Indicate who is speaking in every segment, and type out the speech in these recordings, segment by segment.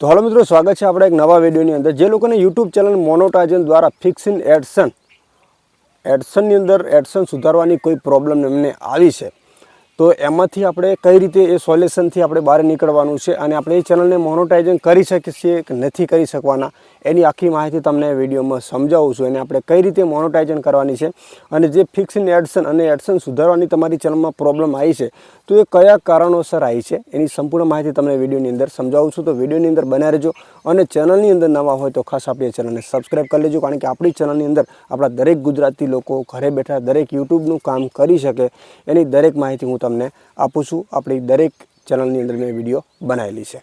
Speaker 1: તો હાલો મિત્રો, સ્વાગત છે આપણા એક નવા વિડીયોની અંદર. જે લોકોને યુટ્યુબ ચેનલ મોનોટાઇઝન દ્વારા ફિક્સ ઇન એડસન એડસનની અંદર એડસન સુધારવાની કોઈ પ્રોબ્લેમ એમને આવી છે તો એમાંથી આપણે કઈ રીતે એ સોલ્યુશનથી આપણે બહાર નીકળવાનું છે અને આપણે એ ચેનલને મોનોટાઇઝિંગ કરી શકીએ કે નથી કરી શકવાના, એની આખી માહિતી તમને વિડીયોમાં સમજાવું છું અને આપણે કઈ રીતે મોનોટાઇઝન કરવાની છે અને જે ફિક્સ એડસન અને એડસન સુધારવાની તમારી ચેનલમાં પ્રોબ્લેમ આવી છે, તો એ કયા કારણોસર આવી છે એની સંપૂર્ણ માહિતી તમને વિડીયોની અંદર સમજાવું છું. તો વિડીયોની અંદર બના રહેજો અને ચેનલની અંદર નવા હોય તો ખાસ આપણી ચેનલને સબસ્ક્રાઈબ કરી લેજો, કારણ કે આપણી ચેનલની અંદર આપણા દરેક ગુજરાતી લોકો ઘરે બેઠા દરેક યુટ્યુબનું કામ કરી શકે. એની દરેક માહિતી હું તમને આપું છું. આપણી દરેક ચેનલની અંદર મેં વીડિયો બનાવેલી છે.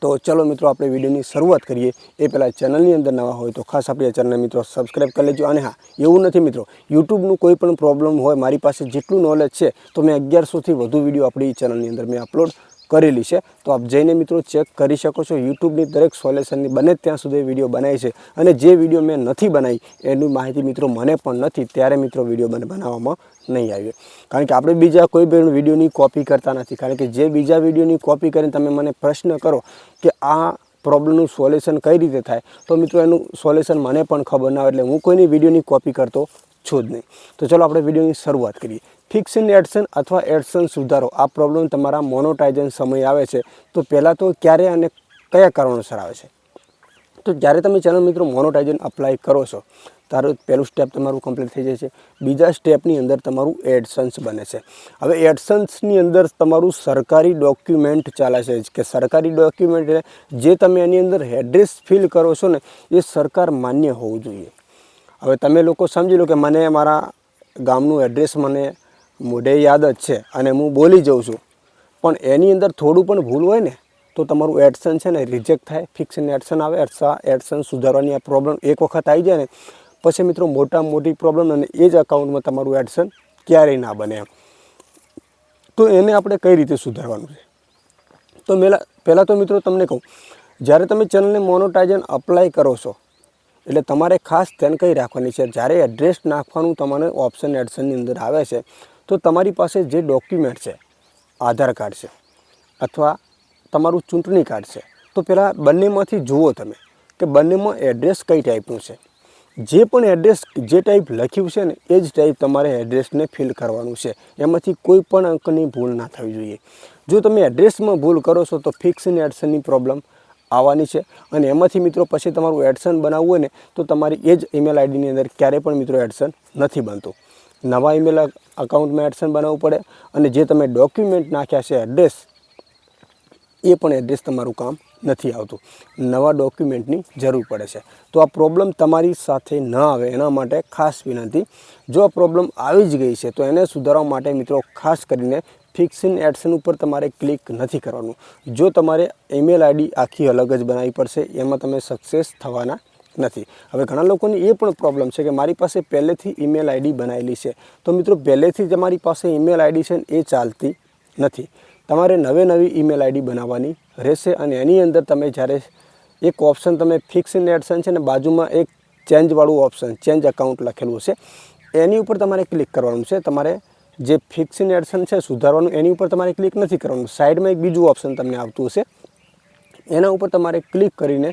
Speaker 1: તો ચલો મિત્રો, આપણે વિડીયોની શરૂઆત કરીએ. એ પહેલાં ચેનલની અંદર નવા હોય તો ખાસ આપણી આ ચેનલને મિત્રો સબસ્ક્રાઈબ કરી લેજો. અને હા, એવું નથી મિત્રો, યુટ્યુબનું કોઈ પણ પ્રોબ્લેમ હોય, મારી પાસે જેટલું નોલેજ છે, તો મેં અગિયારસોથી વધુ વીડિયો આપણી ચેનલની અંદર મેં અપલોડ કરેલી છે. તો આપ જઈને મિત્રો ચેક કરી શકો છો. યુટ્યુબની દરેક સોલ્યુશનની બને ત્યાં સુધી વીડિયો બનાવી છે. અને જે વીડિયો મેં નથી બનાવી, એની માહિતી મિત્રો મને પણ નથી. ત્યારે મિત્રો વીડિયો મને બનાવવામાં નહીં આવ્યો. કારણ કે આપણે બીજા કોઈ પણ વિડીયોની કોપી કરતા નથી. કારણ કે જે બીજા વિડીયોની કોપી કરીને તમે મને પ્રશ્ન કરો કે આ પ્રોબ્લેમનું સોલ્યુશન કઈ રીતે થાય, તો મિત્રો એનું સોલ્યુશન મને પણ ખબર ના હોય. એટલે હું કોઈની વિડીયોની કોપી કરતો છું જ નહીં. તો ચલો આપણે વિડીયોની શરૂઆત કરીએ. ફિક્સ ઇન એડસન અથવા એડસન સુધારો. આ પ્રોબ્લેમ તમારા મોનોટાઇઝન સમય આવે છે. તો પહેલાં તો ક્યારે અને કયા કારણોસર આવે છે? તો જ્યારે તમે ચેનલ મિત્રો મોનોટાઇઝન અપ્લાય કરો છો તારો પહેલું સ્ટેપ તમારું કમ્પ્લીટ થઈ જાય છે. બીજા સ્ટેપની અંદર તમારું એડસન્સ બને છે. હવે એડસન્સની અંદર તમારું સરકારી ડોક્યુમેન્ટ ચાલે છે. કે સરકારી ડોક્યુમેન્ટ જે તમે એની અંદર એડ્રેસ ફિલ કરો છો ને, એ સરકાર માન્ય હોવું જોઈએ. હવે તમે લોકો સમજી લો કે મને મારા ગામનું એડ્રેસ મને મોઢે યાદ જ છે અને હું બોલી જાઉં છું. પણ એની અંદર થોડું પણ ભૂલ હોય ને, તો તમારું એડસન છે ને રિજેક્ટ થાય ફિક્સન એડસન આવે એડસા એડસન સુધારવાની આ પ્રોબ્લેમ એક વખત આવી જાય ને, પછી મિત્રો મોટા મોટી પ્રોબ્લેમ અને એ જ અકાઉન્ટમાં તમારું એડસન ક્યારેય ના બને એમ. તો એને આપણે કઈ રીતે સુધારવાનું છે? તો મેલા, પહેલાં તો મિત્રો તમને કહું, જ્યારે તમે ચેનલને મોનોટાઇઝન અપ્લાય કરો છો એટલે તમારે ખાસ ધ્યાન કઈ રાખવાની છે? જ્યારે એડ્રેસ નાખવાનું તમારે ઓપ્શન એડસનની અંદર આવે છે, તો તમારી પાસે જે ડોક્યુમેન્ટ છે, આધાર કાર્ડ છે, અથવા તમારું ચૂંટણી કાર્ડ છે, તો પહેલાં બંનેમાંથી જુઓ તમે કે બંનેમાં એડ્રેસ કઈ ટાઈપનું છે. જે પણ એડ્રેસ જે ટાઈપ લખ્યું છે ને, એ જ ટાઈપ તમારે એડ્રેસને ફિલ કરવાનું છે. એમાંથી કોઈ પણ અંકની ભૂલ ના થવી જોઈએ. જો તમે એડ્રેસમાં ભૂલ કરો છો, તો ફિક્સ એડસનની પ્રોબ્લેમ આવવાની છે. અને એમાંથી મિત્રો પછી તમારું એડસન બનાવવું હોય ને, તો તમારી એ જ ઈમેલ આઈડીની અંદર ક્યારેય પણ મિત્રો એડસન નથી બનતું. નવા ઈમેલ અકાઉન્ટમાં એડસન બનાવવું પડે અને જે તમે ડોક્યુમેન્ટ નાખ્યા છે એડ્રેસ એ પણ એડ્રેસ તમારું કામ નથી આવતું. નવા ડોક્યુમેન્ટની જરૂર પડે છે. તો આ પ્રોબ્લેમ તમારી સાથે ન આવે એના માટે ખાસ વિનંતી. જો આ પ્રોબ્લેમ આવી જ ગઈ છે, તો એને સુધારવા માટે મિત્રો ખાસ કરીને ફિક્સ ઇન એડસન ઉપર તમારે ક્લિક નથી કરવાનું. જો તમારે ઈમેલ આઈડી આખી અલગ જ બનાવવી પડશે, એમાં તમે સક્સેસ થવાના નથી. હવે ઘણા લોકોની એ પણ પ્રોબ્લેમ છે કે મારી પાસે પહેલેથી ઈમેલ આઈડી બનાવેલી છે. તો મિત્રો, પહેલેથી જ તમારી પાસે ઈમેલ આઈડી છે એ ચાલતી નથી. તમારે નવે નવી ઈમેલ આઈડી બનાવવાની રહેશે અને એની અંદર તમે જ્યારે એક ઓપ્શન તમે ફિક્સ ઇન એડસન છે ને બાજુમાં એક ચેન્જવાળું ઓપ્શન ચેન્જ અકાઉન્ટ લખેલું છે એની ઉપર તમારે ક્લિક કરવાનું છે. તમારે જે ફિક્સ ઇન એડસન છે, સુધારવાનું, એની ઉપર તમારે ક્લિક નથી કરવાનું. સાઈડમાં એક બીજું ઓપ્શન તમને આવતું હશે. એના ઉપર તમારે ક્લિક કરીને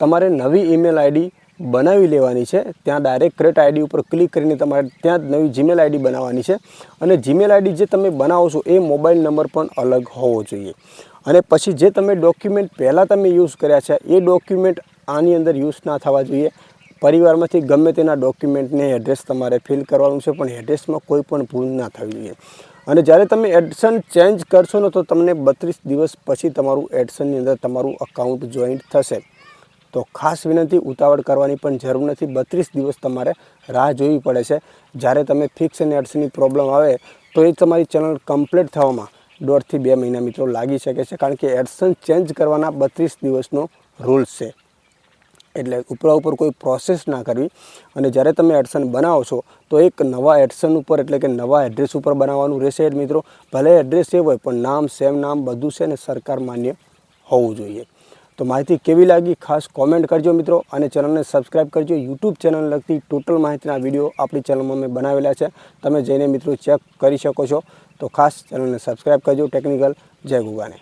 Speaker 1: તમારે નવી ઈમેલ આઈડી બનાવી લેવાની છે. ત્યાં ડાયરેક્ટ ક્રેટ આઈડી ઉપર ક્લિક કરીને તમારે ત્યાં નવી જીમેલ આઈડી બનાવવાની છે. અને જીમેલ આઈડી જે તમે બનાવો છો, એ મોબાઈલ નંબર પણ અલગ હોવો જોઈએ. અને પછી જે તમે ડોક્યુમેન્ટ પહેલાં તમે યુઝ કર્યા છે, એ ડોક્યુમેન્ટ આની અંદર યુઝ ના થવા જોઈએ. પરિવારમાંથી ગમે તેના ડોક્યુમેન્ટને એડ્રેસ તમારે ફિલ કરવાનું છે, પણ એડ્રેસમાં કોઈ પણ ભૂલ ના થવી જોઈએ. અને જ્યારે તમે એડસન ચેન્જ કરશો ને, તો તમને બત્રીસ દિવસ પછી તમારું એડસનની અંદર તમારું અકાઉન્ટ જોઈન્ટ થશે. તો ખાસ વિનંતી, ઉતાવળ કરવાની પણ જરૂર નથી. બત્રીસ દિવસ તમારે રાહ જોવી પડે છે. જ્યારે તમે ફિક્સ અને એડ્સની પ્રોબ્લેમ આવે, તો એ તમારી ચેનલ કમ્પ્લીટ થવામાં દોઢથી બે મહિના મિત્રો લાગી શકે છે, કારણ કે એડસન ચેન્જ કરવાના બત્રીસ દિવસનો રૂલ્સ છે. એટલે ઉપરા ઉપર કોઈ પ્રોસેસ ના કરવી. અને જ્યારે તમે એડસન બનાવો છો, તો એક નવા એડસન ઉપર એટલે કે નવા એડ્રેસ ઉપર બનાવવાનું રહેશે મિત્રો. ભલે એડ્રેસ એ હોય, પણ નામ સેમ નામ બધું છે ને સરકાર માન્ય હોવું જોઈએ. તો માહિતી કેવી લાગી ખાસ કોમેન્ટ કરજો મિત્રો, અને ચેનલને સબસ્ક્રાઈબ કરજો. યુટ્યુબ ચેનલ લગતી ટોટલ માહિતીના વીડિયો આપણી ચેનલમાં મેં બનાવેલા છે. તમે જઈને મિત્રો ચેક કરી શકો છો. તો ખાસ ચેનલને સબસ્ક્રાઈબ કરજો ટેકનિકલ જય ગુગાને